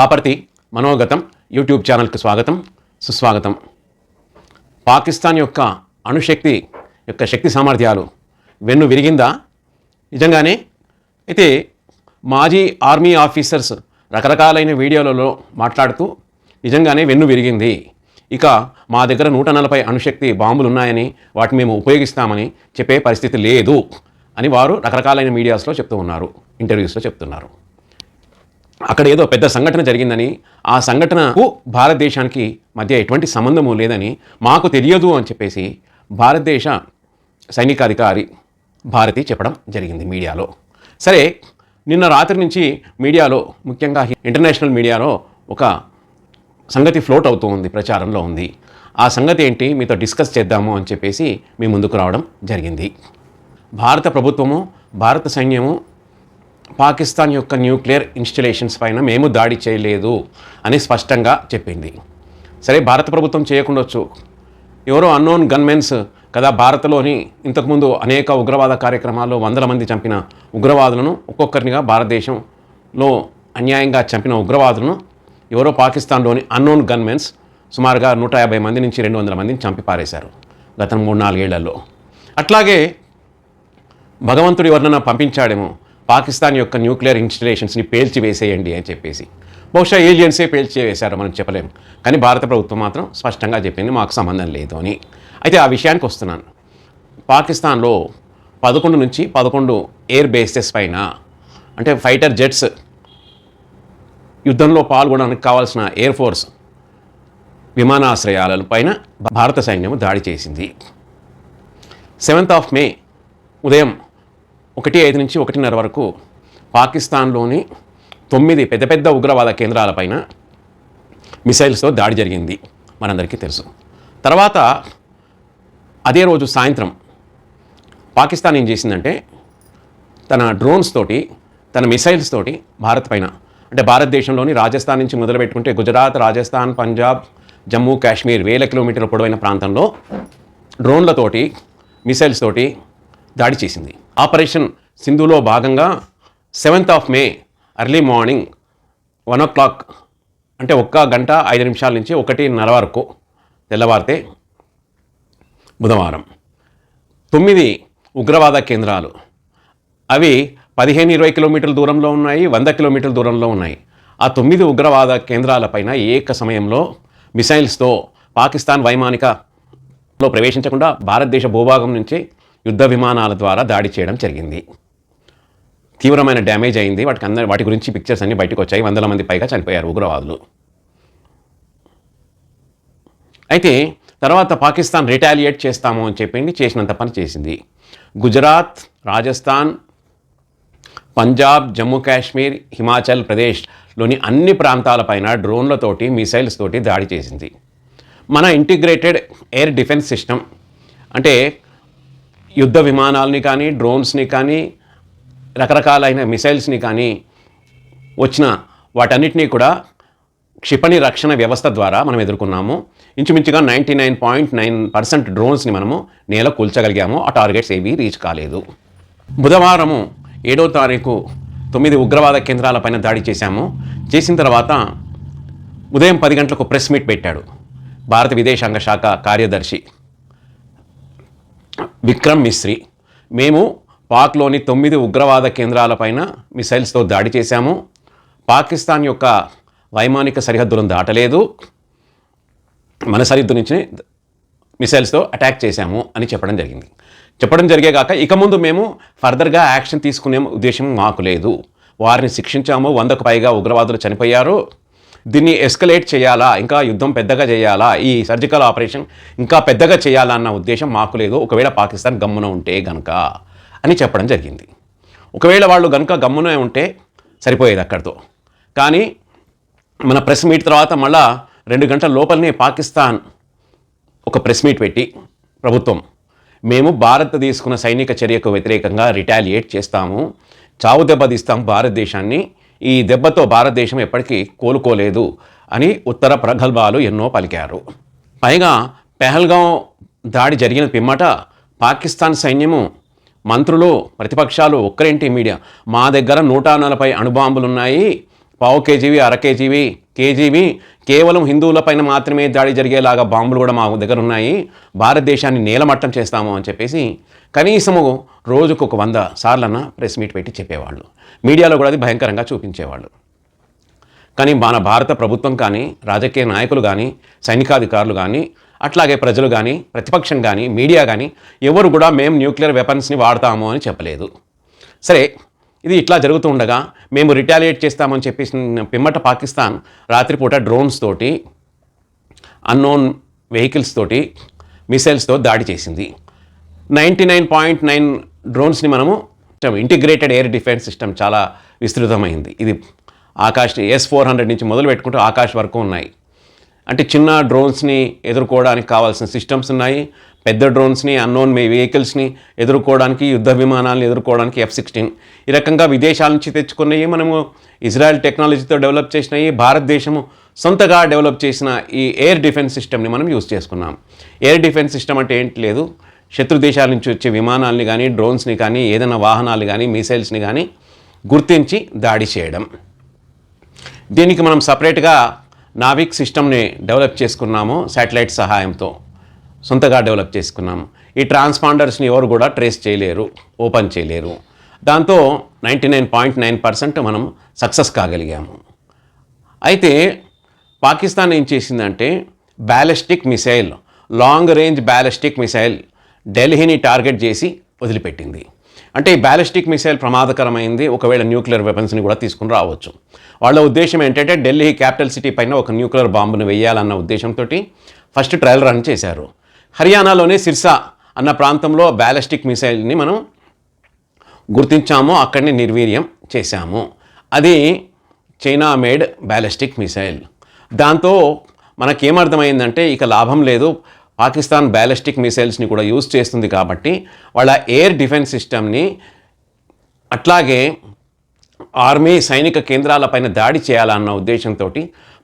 Kaparthi మనోగతం YouTube ఛానల్కి స్వాగతం సుస్వాగతం. పాకిస్తాన్ యొక్క అణుశక్తి యొక్క శక్తి సామర్థ్యాలు వెన్ను విరిగిందా? నిజంగానే? అయితే మాజీ ఆర్మీ ఆఫీసర్స్ రకరకాలైన వీడియోలలో మాట్లాడుతూ నిజంగానే వెన్ను విరిగింది. ఇక మా దగ్గర నూట నలభై అణుశక్తి బాంబులు ఉన్నాయని వాటిని మేము ఉపయోగిస్తామని చెప్పే పరిస్థితి లేదు అని వారు రకరకాలైన మీడియాస్లో చెప్తూ ఉన్నారు ఇంటర్వ్యూస్లో చెప్తున్నారు. అక్కడ ఏదో పెద్ద సంఘటన జరిగిందని ఆ సంఘటనకు భారతదేశానికి మధ్య ఎటువంటి సంబంధము లేదని మాకు తెలియదు అని చెప్పేసి భారతదేశ సైనికాధికారి భారతి చెప్పడం జరిగింది మీడియాలో. సరే నిన్న రాత్రి నుంచి మీడియాలో ముఖ్యంగా ఇంటర్నేషనల్ మీడియాలో ఒక సంగతి ఫ్లోట్ అవుతూ ఉంది ప్రచారంలో ఉంది. ఆ సంగతి ఏంటి? మీతో డిస్కస్ చేద్దాము అని చెప్పేసి మీ ముందుకు రావడం జరిగింది. భారత ప్రభుత్వము భారత సైన్యము పాకిస్తాన్ యొక్క న్యూక్లియర్ ఇన్స్టలేషన్స్ పైన మేము దాడి చేయలేదు అని స్పష్టంగా చెప్పింది. సరే భారత ప్రభుత్వం చేయకుండొచ్చు. ఎవరో అన్నోన్ గన్మెన్స్ కదా భారత్లోని ఇంతకుముందు అనేక ఉగ్రవాద కార్యక్రమాల్లో వందల మంది చంపిన ఉగ్రవాదులను ఒక్కొక్కరినిగా భారతదేశంలో అన్యాయంగా చంపిన ఉగ్రవాదులను ఎవరో పాకిస్తాన్లోని అన్నోన్ గన్మెన్స్ సుమారుగా నూట యాభై మంది నుంచి రెండు వందల మందిని చంపి పారేశారు గత మూడు నాలుగేళ్ళలో. అట్లాగే భగవంతుడు ఎవరినన్నా పంపించాడేమో పాకిస్తాన్ యొక్క న్యూక్లియర్ ఇన్స్టలేషన్స్ని పేల్చి వేసేయండి అని చెప్పేసి. బహుశా ఏలియన్సే పేల్చి వేశారు మనం చెప్పలేం. కానీ భారత ప్రభుత్వం మాత్రం స్పష్టంగా చెప్పింది మాకు సంబంధం లేదు అని. అయితే ఆ విషయానికి వస్తున్నాను. పాకిస్తాన్లో పదకొండు నుంచి పదకొండు ఎయిర్ బేసెస్ పైన అంటే ఫైటర్ జెట్స్ యుద్ధంలో పాల్గొనడానికి కావాల్సిన ఎయిర్ ఫోర్స్ విమానాశ్రయాల పైన భారత సైన్యం దాడి చేసింది. సెవెంత్ ఆఫ్ మే ఉదయం ఒకటి ఐదు నుంచి ఒకటిన్నర వరకు పాకిస్తాన్లోని తొమ్మిది పెద్ద పెద్ద ఉగ్రవాద కేంద్రాలపైన మిసైల్స్తో దాడి జరిగింది. మనందరికీ తెలుసు. తర్వాత అదే రోజు సాయంత్రం పాకిస్తాన్ ఏం చేసిందంటే తన డ్రోన్స్ తోటి తన మిసైల్స్ తోటి భారత్ పైన అంటే భారతదేశంలోని రాజస్థాన్ నుంచి మొదలుపెట్టుకుంటే గుజరాత్ రాజస్థాన్ పంజాబ్ జమ్మూ కాశ్మీర్ వేల కిలోమీటర్ల పొడవైన ప్రాంతంలో డ్రోన్లతోటి మిసైల్స్ తోటి దాడి చేసింది. ఆపరేషన్ సింధులో భాగంగా seventh of May early morning one o'clock అంటే ఒక్క గంట ఐదు నిమిషాల నుంచి ఒకటిన్నర వరకు తెల్లవారితే బుధవారం. తొమ్మిది ఉగ్రవాద కేంద్రాలు. అవి పదిహేను ఇరవై కిలోమీటర్ల దూరంలో ఉన్నాయి వంద కిలోమీటర్ల దూరంలో ఉన్నాయి. ఆ తొమ్మిది ఉగ్రవాద కేంద్రాలపైన ఏక సమయంలో మిసైల్స్తో పాకిస్తాన్ వైమానికలో ప్రవేశించకుండా భారతదేశ భూభాగం నుంచి యుద్ధ విమానాల ద్వారా దాడి చేయడం జరిగింది. తీవ్రమైన డ్యామేజ్ అయింది. వాటికి అందరి వాటి గురించి పిక్చర్స్ అన్ని బయటకు వచ్చాయి. వందల మంది పైగా చనిపోయారు ఉగ్రవాదులు. అయితే తర్వాత పాకిస్తాన్ రిటాలియేట్ చేస్తాము అని చెప్పింది. చేసినంత పని చేసింది. గుజరాత్ రాజస్థాన్ పంజాబ్ జమ్మూ కాశ్మీర్ హిమాచల్ ప్రదేశ్లోని అన్ని ప్రాంతాలపైన డ్రోన్లతోటి మిసైల్స్ తోటి దాడి చేసింది. మన ఇంటిగ్రేటెడ్ ఎయిర్ డిఫెన్స్ సిస్టమ్ అంటే యుద్ధ విమానాలని కానీ డ్రోన్స్ని కానీ రకరకాలైన మిసైల్స్ని కానీ వచ్చిన వాటన్నిటినీ కూడా క్షిపణి రక్షణ వ్యవస్థ ద్వారా మనం ఎదుర్కొన్నాము. ఇంచుమించుగా ninety nine point nine percent డ్రోన్స్ని మనము నేల కూల్చగలిగాము. ఆ టార్గెట్స్ ఏవి రీచ్ కాలేదు. బుధవారము ఏడో తారీఖు తొమ్మిది ఉగ్రవాద కేంద్రాలపైన దాడి చేశాము. చేసిన తర్వాత ఉదయం పది గంటలకు ప్రెస్ మీట్ పెట్టాడు. భారత విదేశాంగ శాఖ కార్యదర్శి విక్రమ్ మిశ్రీ. మేము పాక్లోని తొమ్మిది ఉగ్రవాద కేంద్రాలపైన మిసైల్స్తో దాడి చేశాము. పాకిస్తాన్ యొక్క వైమానిక సరిహద్దులను దాటలేదు. మన సరిహద్దు నుంచి మిసైల్స్తో అటాక్ చేశాము అని చెప్పడం జరిగింది. చెప్పడం జరిగేగాక ఇక ముందు మేము ఫర్దర్గా యాక్షన్ తీసుకునే ఉద్దేశం మాకు లేదు. వారిని శిక్షించాము. వందకు పైగా ఉగ్రవాదులు చనిపోయారు. దీన్ని ఎస్కలేట్ చేయాలా? ఇంకా యుద్ధం పెద్దగా చేయాలా? ఈ సర్జికల్ ఆపరేషన్ ఇంకా పెద్దగా చేయాలా అన్న ఉద్దేశం మాకు లేదు. ఒకవేళ పాకిస్తాన్ గమ్మున ఉంటే గనుక అని చెప్పడం జరిగింది. ఒకవేళ వాళ్ళు గనుక గమ్మున ఉంటే సరిపోయేది అక్కడితో. కానీ మన ప్రెస్ మీట్ తర్వాత మళ్ళా రెండు గంటల లోపలనే పాకిస్తాన్ ఒక ప్రెస్ మీట్ పెట్టి ప్రభుత్వం మేము భారత్ తీసుకున్న సైనిక చర్యకు వ్యతిరేకంగా రిటాలియేట్ చేస్తాము. చావు దెబ్బతీస్తాం భారతదేశాన్ని. ఈ దెబ్బతో భారతదేశం ఎప్పటికీ కోలుకోలేదు అని ఉత్తర ప్రగల్భాలు ఎన్నో పలికారు. పైగా పెహల్గాం దాడి జరిగిన పిమ్మట పాకిస్తాన్ సైన్యము మంత్రులు ప్రతిపక్షాలు ఒక్కరేంటి మీడియా మా దగ్గర నూట నలభై అణుబాంబులున్నాయి. పావు కేజీవి అర కేజీవి కేజీవి కేవలం హిందువులపైన మాత్రమే దాడి జరిగేలాగా బాంబులు కూడా మా దగ్గర ఉన్నాయి. భారతదేశాన్ని నేలమట్టం చేస్తాము అని చెప్పేసి కనీసము రోజుకు ఒక వంద సార్లన్నా ప్రెస్ మీట్ పెట్టి చెప్పేవాళ్ళు. మీడియాలో కూడా అది భయంకరంగా చూపించేవాళ్ళు. కానీ మన భారత ప్రభుత్వం కానీ రాజకీయ నాయకులు కానీ సైనికాధికారులు కానీ అట్లాగే ప్రజలు కానీ ప్రతిపక్షం కానీ మీడియా కానీ ఎవరు కూడా మేము న్యూక్లియర్ వెపన్స్ని వాడతాము అని చెప్పలేదు. సరే ఇది ఇట్లా జరుగుతూ ఉండగా మేము రిటాలియేట్ చేస్తామని చెప్పేసి పిమ్మట పాకిస్తాన్ రాత్రిపూట డ్రోన్స్ తోటి అన్నోన్ వెహికల్స్ తోటి మిసైల్స్తో దాడి చేసింది. నైంటీ నైన్ పాయింట్ నైన్ డ్రోన్స్ని మనము ఇంటిగ్రేటెడ్ ఎయిర్ డిఫెన్స్ సిస్టమ్ చాలా విస్తృతమైంది. ఇది ఆకాష్ ఎస్ ఫోర్ హండ్రెడ్ నుంచి మొదలు పెట్టుకుంటూ ఆకాష్ వరకు ఉన్నాయి. అంటే చిన్న డ్రోన్స్ని ఎదుర్కోవడానికి కావాల్సిన సిస్టమ్స్ ఉన్నాయి. పెద్ద డ్రోన్స్ని అన్నోన్ వెహికల్స్ని ఎదుర్కోవడానికి యుద్ధ విమానాలను ఎదుర్కోవడానికి ఎఫ్ సిక్స్టీన్ ఈ రకంగా విదేశాల నుంచి తెచ్చుకున్నవి మనము ఇజ్రాయెల్ టెక్నాలజీతో డెవలప్ చేసినవి భారతదేశము సొంతగా డెవలప్ చేసిన ఈ ఎయిర్ డిఫెన్స్ సిస్టమ్ని మనం యూజ్ చేసుకున్నాం. ఎయిర్ డిఫెన్స్ సిస్టమ్ అంటే ఏంటి లేదు శత్రు దేశాల నుంచి వచ్చే విమానాల్ని కానీ డ్రోన్స్ని కానీ ఏదైనా వాహనాలు కానీ మిసైల్స్ని కానీ గుర్తించి దాడి చేయడం. దీనికి మనం సపరేట్గా నావిక్ సిస్టమ్ని డెవలప్ చేసుకున్నాము శాటిలైట్ సహాయంతో. సొంతగా డెవలప్ చేసుకున్నాము. ఈ ట్రాన్స్పాండర్స్ని ఎవరు కూడా ట్రేస్ చేయలేరు ఓపెన్ చేయలేరు. దాంతో ninety nine point nine percent మనం సక్సెస్ కాగలిగాము. అయితే పాకిస్తాన్ ఏం చేసిందంటే ballistic missile long range ballistic missile ఢిల్లీని టార్గెట్ చేసి వదిలిపెట్టింది. అంటే ఈ బ్యాలిస్టిక్ మిసైల్ ప్రమాదకరమైంది ఒకవేళ న్యూక్లియర్ వెపన్స్ని కూడా తీసుకుని రావచ్చు. వాళ్ళ ఉద్దేశం ఏంటంటే ఢిల్లీ క్యాపిటల్ సిటీ పైన ఒక న్యూక్లియర్ బాంబును వేయాలన్న ఉద్దేశంతో ఫస్ట్ ట్రయల్ రన్ చేశారు. హర్యానాలోనే సిర్సా అన్న ప్రాంతంలో బ్యాలిస్టిక్ మిసైల్ని మనం గుర్తించాము అక్కడిని నిర్వీర్యం చేశాము. అది చైనా మేడ్ బ్యాలిస్టిక్ మిసైల్. దాంతో మనకేమర్థమైందంటే ఇక లాభం లేదు పాకిస్తాన్ బ్యాలిస్టిక్ మిసైల్స్ని కూడా యూజ్ చేస్తుంది కాబట్టి వాళ్ళ ఎయిర్ డిఫెన్స్ సిస్టమ్ని అట్లాగే ఆర్మీ సైనిక కేంద్రాలపైన దాడి చేయాలన్న ఉద్దేశంతో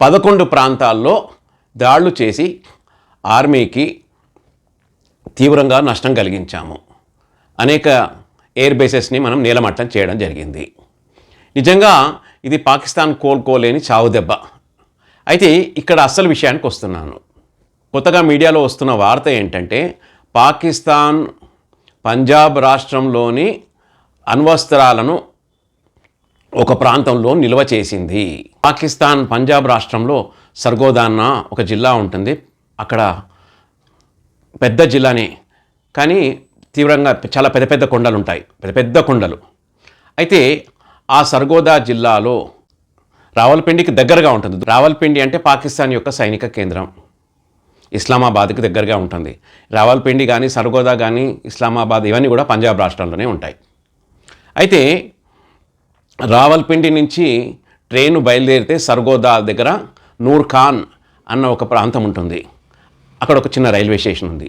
పదకొండు ప్రాంతాల్లో దాడులు చేసి ఆర్మీకి తీవ్రంగా నష్టం కలిగించాము. అనేక ఎయిర్ బేసెస్ని మనం నీలమట్టం చేయడం జరిగింది. నిజంగా ఇది పాకిస్తాన్ కోలుకోలేని చావు దెబ్బ. అయితే ఇక్కడ అస్సలు విషయానికి వస్తున్నాను. కొత్తగా మీడియాలో వస్తున్న వార్త ఏంటంటే పాకిస్తాన్ పంజాబ్ రాష్ట్రంలోని అణ్వస్త్రాలను ఒక ప్రాంతంలో నిల్వ చేసింది. పాకిస్తాన్ పంజాబ్ రాష్ట్రంలో సర్గోదాన్న ఒక జిల్లా ఉంటుంది. అక్కడ పెద్ద జిల్లానే. కానీ తీవ్రంగా చాలా పెద్ద పెద్ద కొండలు ఉంటాయి పెద్ద పెద్ద కొండలు. అయితే ఆ సర్గోదా జిల్లాలో రావల్పిండికి దగ్గరగా ఉంటుంది. రావల్పిండి అంటే పాకిస్తాన్ యొక్క సైనిక కేంద్రం. ఇస్లామాబాద్కి దగ్గరగా ఉంటుంది. రావల్పిండి కానీ సర్గోదా కానీ ఇస్లామాబాద్ ఇవన్నీ కూడా పంజాబ్ రాష్ట్రంలోనే ఉంటాయి. అయితే రావల్పిండి నుంచి ట్రైన్ బయలుదేరితే సర్గోదా దగ్గర నూర్ ఖాన్ అన్న ఒక ప్రాంతం ఉంటుంది. అక్కడ ఒక చిన్న రైల్వే స్టేషన్ ఉంది.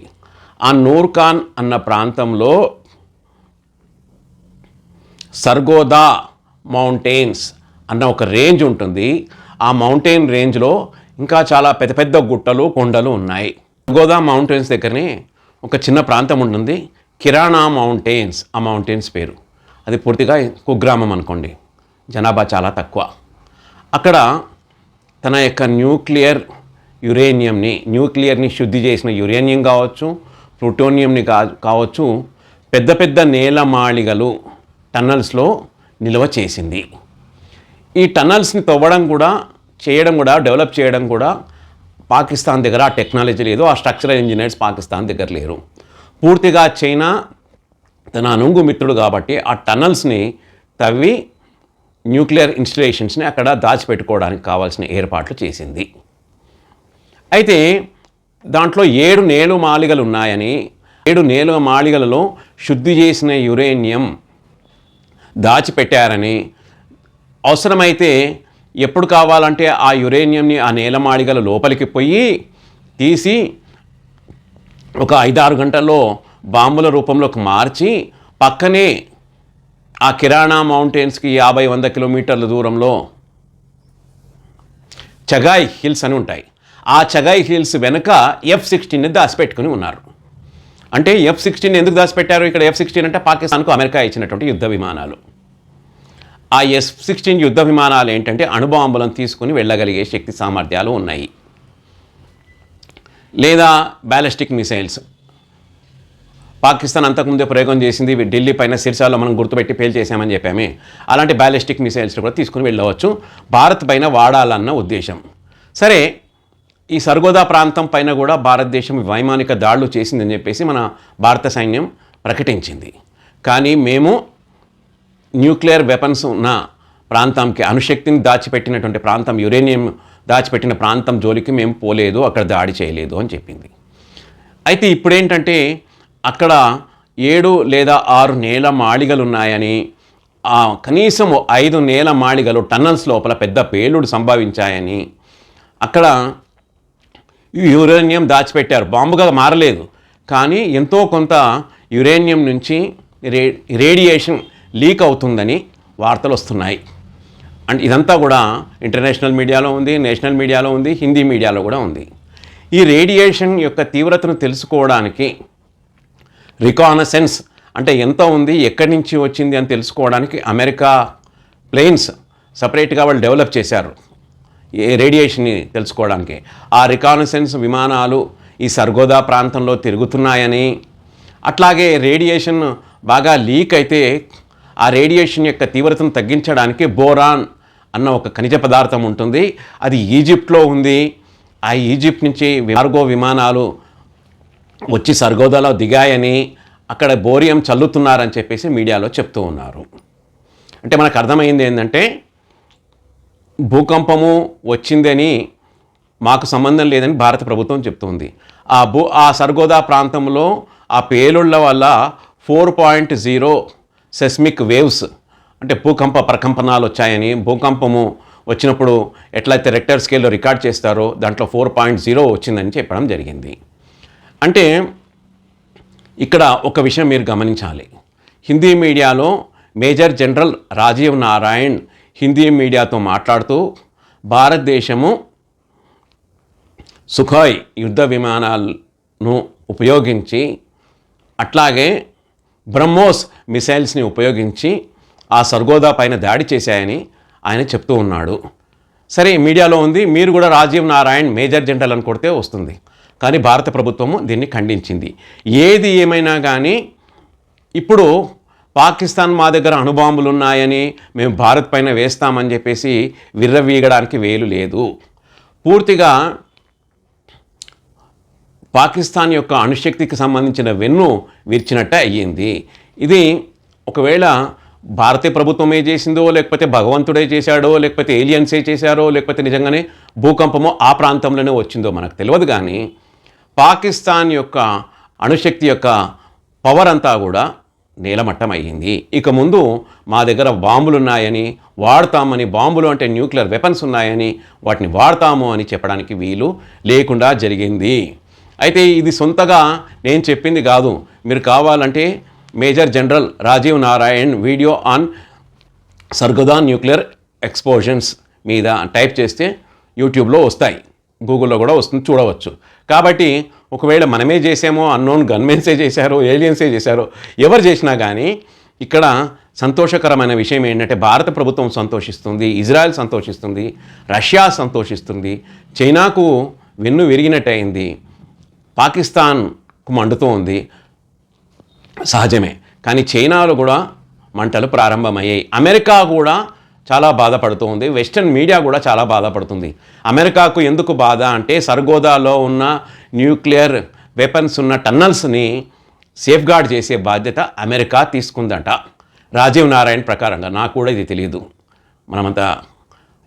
ఆ నూర్ ఖాన్ అన్న ప్రాంతంలో సర్గోదా మౌంటైన్స్ అన్న ఒక రేంజ్ ఉంటుంది. ఆ మౌంటైన్ రేంజ్లో ఇంకా చాలా పెద్ద పెద్ద గుట్టలు కొండలు ఉన్నాయి. గోదా మౌంటైన్స్ దగ్గరనే ఒక చిన్న ప్రాంతం ఉంటుంది కిరాణా మౌంటైన్స్ ఆ మౌంటైన్స్ పేరు. అది పూర్తిగా కుగ్రామం అనుకోండి. జనాభా చాలా తక్కువ. అక్కడ తన యొక్క న్యూక్లియర్ యురేనియంని న్యూక్లియర్ని శుద్ధి చేసిన యురేనియం కావచ్చు ప్లూటోనియంని కా కావచ్చు పెద్ద పెద్ద నేలమాళిగలు టన్నల్స్లో నిల్వ చేసింది. ఈ టన్నల్స్ని తవ్వడం కూడా చేయడం కూడా డెవలప్ చేయడం కూడా పాకిస్తాన్ దగ్గర ఆ టెక్నాలజీ లేదు ఆ స్ట్రక్చరల్ ఇంజనీర్స్ పాకిస్తాన్ దగ్గర లేరు. పూర్తిగా చైనా తన అనుంగు మిత్రుడు కాబట్టి ఆ టనల్స్ని తవ్వి న్యూక్లియర్ ఇన్స్టలేషన్స్ని అక్కడ దాచిపెట్టుకోవడానికి కావాల్సిన ఏర్పాట్లు చేసింది. అయితే దాంట్లో ఏడు నేలు మాలిగలు ఉన్నాయని ఏడు నేలు మాలిగలలో శుద్ధి చేసిన యురేనియం దాచిపెట్టారని అవసరమైతే ఎప్పుడు కావాలంటే ఆ యురేనియంని ఆ నేలమాళిగల లోపలికి పోయి తీసి ఒక ఐదారు గంటల్లో బాంబుల రూపంలోకి మార్చి పక్కనే ఆ కిరాణా మౌంటైన్స్కి యాభై వంద కిలోమీటర్ల దూరంలో చగాయ్ హిల్స్ అని ఉంటాయి. ఆ చగాయ్ హిల్స్ వెనుక ఎఫ్ సిక్స్టీన్ని దాచిపెట్టుకుని ఉన్నారు. అంటే ఎఫ్ సిక్స్టీన్ ఎందుకు దాచిపెట్టారు? ఇక్కడ ఎఫ్ సిక్స్టీన్ అంటే పాకిస్తాన్కు అమెరికా ఇచ్చినటువంటి యుద్ధ విమానాలు. ఆ ఎస్ సిక్స్టీన్ యుద్ధ విమానాలు ఏంటంటే అణుబాంబులను తీసుకుని వెళ్ళగలిగే శక్తి సామర్థ్యాలు ఉన్నాయి. లేదా బ్యాలిస్టిక్ మిసైల్స్. పాకిస్తాన్ అంతకుముందే ప్రయోగం చేసింది ఢిల్లీ పైన సిరిసాలో మనం గుర్తుపెట్టి పేల్ చేశామని చెప్పామే. అలాంటి బ్యాలిస్టిక్ మిసైల్స్ కూడా తీసుకుని వెళ్ళవచ్చు. భారత్ పైన వాడాలన్న ఉద్దేశం. సరే ఈ సర్గోదా ప్రాంతం పైన కూడా భారతదేశం వైమానిక దాడులు చేసిందని చెప్పేసి మన భారత సైన్యం ప్రకటించింది. కానీ మేము న్యూక్లియర్ వెపన్స్ ఉన్న ప్రాంతంకి అణుశక్తిని దాచిపెట్టినటువంటి ప్రాంతం యురేనియం దాచిపెట్టిన ప్రాంతం జోలికి మేము పోలేదు అక్కడ దాడి చేయలేదు అని చెప్పింది. అయితే ఇప్పుడేంటంటే అక్కడ ఏడు లేదా ఆరు నేల మాళిగలు ఉన్నాయని కనీసం ఐదు నేల మాళిగలు టన్నల్స్ లోపల పెద్ద పేలుడు సంభవించాయని అక్కడ యురేనియం దాచిపెట్టారు. బాంబుగా మారలేదు. కానీ ఎంతో కొంత యురేనియం నుంచి రే రేడియేషన్ లీక్ అవుతుందని వార్తలు వస్తున్నాయి. అండ్ ఇదంతా కూడా ఇంటర్నేషనల్ మీడియాలో ఉంది నేషనల్ మీడియాలో ఉంది హిందీ మీడియాలో కూడా ఉంది. ఈ రేడియేషన్ యొక్క తీవ్రతను తెలుసుకోవడానికి రికానసెన్స్ అంటే ఎంత ఉంది ఎక్కడి నుంచి వచ్చింది అని తెలుసుకోవడానికి అమెరికా ప్లేన్స్ సపరేట్గా వాళ్ళు డెవలప్ చేశారు ఏ రేడియేషన్ని తెలుసుకోవడానికి. ఆ రికానసెన్స్ విమానాలు ఈ సర్గోదా ప్రాంతంలో తిరుగుతున్నాయని అట్లాగే రేడియేషన్ బాగా లీక్ అయితే ఆ రేడియేషన్ యొక్క తీవ్రతను తగ్గించడానికి బోరాన్ అన్న ఒక ఖనిజ పదార్థం ఉంటుంది. అది ఈజిప్ట్లో ఉంది. ఆ ఈజిప్ట్ నుంచి కార్గో విమానాలు వచ్చి సర్గోదాలో దిగాయని అక్కడ బోరియం చల్లుతున్నారని చెప్పేసి మీడియాలో చెప్తూ ఉన్నారు. అంటే మనకు అర్థమైంది ఏంటంటే భూకంపము వచ్చిందని మాకు సంబంధం లేదని భారత ప్రభుత్వం చెప్తుంది. ఆ భూ ఆ సర్గోదా ప్రాంతంలో ఆ పేలుళ్ళ వల్ల four point zero seismic waves అంటే భూకంప ప్రకంపనాలు వచ్చాయని భూకంపము వచ్చినప్పుడు ఎట్లయితే రెక్టర్ స్కేల్లో రికార్డ్ చేస్తారో దాంట్లో ఫోర్ పాయింట్ జీరో వచ్చిందని చెప్పడం జరిగింది. అంటే ఇక్కడ ఒక విషయం మీరు గమనించాలి. హిందీ మీడియాలో మేజర్ జనరల్ రాజీవ్ నారాయణ్ హిందీ మీడియాతో మాట్లాడుతూ భారతదేశము సుఖాయ్ యుద్ధ విమానాలను ఉపయోగించి అట్లాగే బ్రహ్మోస్ మిసైల్స్ని ఉపయోగించి ఆ సర్గోదా పైన దాడి చేశాయని ఆయన చెప్తూ ఉన్నాడు. సరే మీడియాలో ఉంది. మీరు కూడా రాజీవ్ నారాయణ్ మేజర్ జనరల్ అని కొడితే వస్తుంది. కానీ భారత ప్రభుత్వము దీన్ని ఖండించింది. ఏది ఏమైనా కానీ ఇప్పుడు పాకిస్తాన్ మా దగ్గర అణుబాంబులు ఉన్నాయని మేము భారత్ పైన వేస్తామని చెప్పేసి విర్రవీయడానికి వేలు లేదు. పూర్తిగా పాకిస్తాన్ యొక్క అణుశక్తికి సంబంధించిన వెన్ను విరిచినట్టే అయ్యింది. ఇది ఒకవేళ భారతీయ ప్రభుత్వమే చేసిందో లేకపోతే భగవంతుడే చేశాడో లేకపోతే ఏలియన్సే చేశారో లేకపోతే నిజంగానే భూకంపమో ఆ ప్రాంతంలోనే వచ్చిందో మనకు తెలియదు కానీ పాకిస్తాన్ యొక్క అణుశక్తి యొక్క పవర్ అంతా కూడా నేలమట్టం అయ్యింది. ఇక ముందు మా దగ్గర బాంబులు ఉన్నాయని వాడతామని బాంబులు అంటే న్యూక్లియర్ వెపన్స్ ఉన్నాయని వాటిని వాడతాము అని చెప్పడానికి వీలు లేకుండా జరిగింది. అయితే ఇది సొంతగా నేను చెప్పింది కాదు. మీరు కావాలంటే major general Rajiv Narayan video on Sargodha nuclear explosions మీద టైప్ చేస్తే యూట్యూబ్లో వస్తాయి. గూగుల్లో కూడా వస్తుంది చూడవచ్చు. కాబట్టి ఒకవేళ మనమే చేసామో అన్నోన్ గన్మెన్సే చేశారో ఏలియన్సే చేశారో ఎవరు చేసినా కానీ ఇక్కడ సంతోషకరమైన విషయం ఏంటంటే భారత ప్రభుత్వం సంతోషిస్తుంది ఇజ్రాయెల్ సంతోషిస్తుంది రష్యా సంతోషిస్తుంది చైనాకు వెన్ను విరిగినట్టయింది. పాకిస్తాన్కు మండుతూ ఉంది సహజమే. కానీ చైనాలో కూడా మంటలు ప్రారంభమయ్యాయి. అమెరికా కూడా చాలా బాధపడుతూ ఉంది వెస్టర్న్ మీడియా కూడా చాలా బాధపడుతుంది. అమెరికాకు ఎందుకు బాధ అంటే సర్గోదాలో ఉన్న న్యూక్లియర్ వెపన్స్ ఉన్న టన్నల్స్ని సేఫ్గార్డ్ చేసే బాధ్యత అమెరికా తీసుకుందంట. రాజీవ్ నారాయణ్ ప్రకారంగా నాకు కూడా ఇది తెలియదు మనమంతా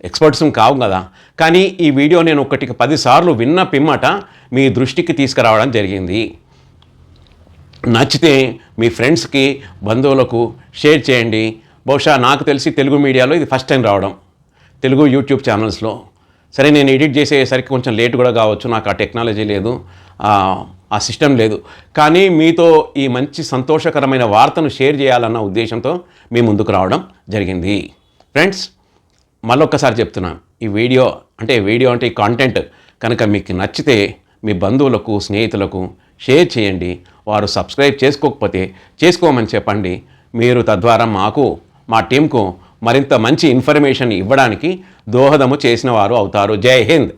ఎక్స్పర్ట్స్ కావు కదా. కానీ ఈ వీడియో నేను ఒకటికి పదిసార్లు విన్న పిమ్మట మీ దృష్టికి తీసుకురావడం జరిగింది. నచ్చితే మీ ఫ్రెండ్స్కి బంధువులకు షేర్ చేయండి. బహుశా నాకు తెలిసి తెలుగు మీడియాలో ఇది ఫస్ట్ టైం రావడం. తెలుగు యూట్యూబ్ ఛానల్స్లో. సరే నేను ఎడిట్ చేసేసరికి కొంచెం లేట్ కూడా కావచ్చు. నాకు ఆ టెక్నాలజీ లేదు. ఆ, ఆ సిస్టమ్ లేదు. కానీ మీతో ఈ మంచి సంతోషకరమైన వార్తను షేర్ చేయాలన్న ఉద్దేశంతో మీ ముందుకు రావడం జరిగింది. ఫ్రెండ్స్ మళ్ళొక్కసారి చెప్తున్నాను ఈ వీడియో అంటే వీడియో అంటే ఈ కాంటెంట్ కనుక మీకు నచ్చితే మీ బంధువులకు స్నేహితులకు షేర్ చేయండి. వారు సబ్స్క్రైబ్ చేసుకోకపోతే చేసుకోమని చెప్పండి. మీరు తద్వారా మాకు మా టీంకు మరింత మంచి ఇన్ఫర్మేషన్ ఇవ్వడానికి దోహదము చేసిన వారు అవుతారు. జై హింద్!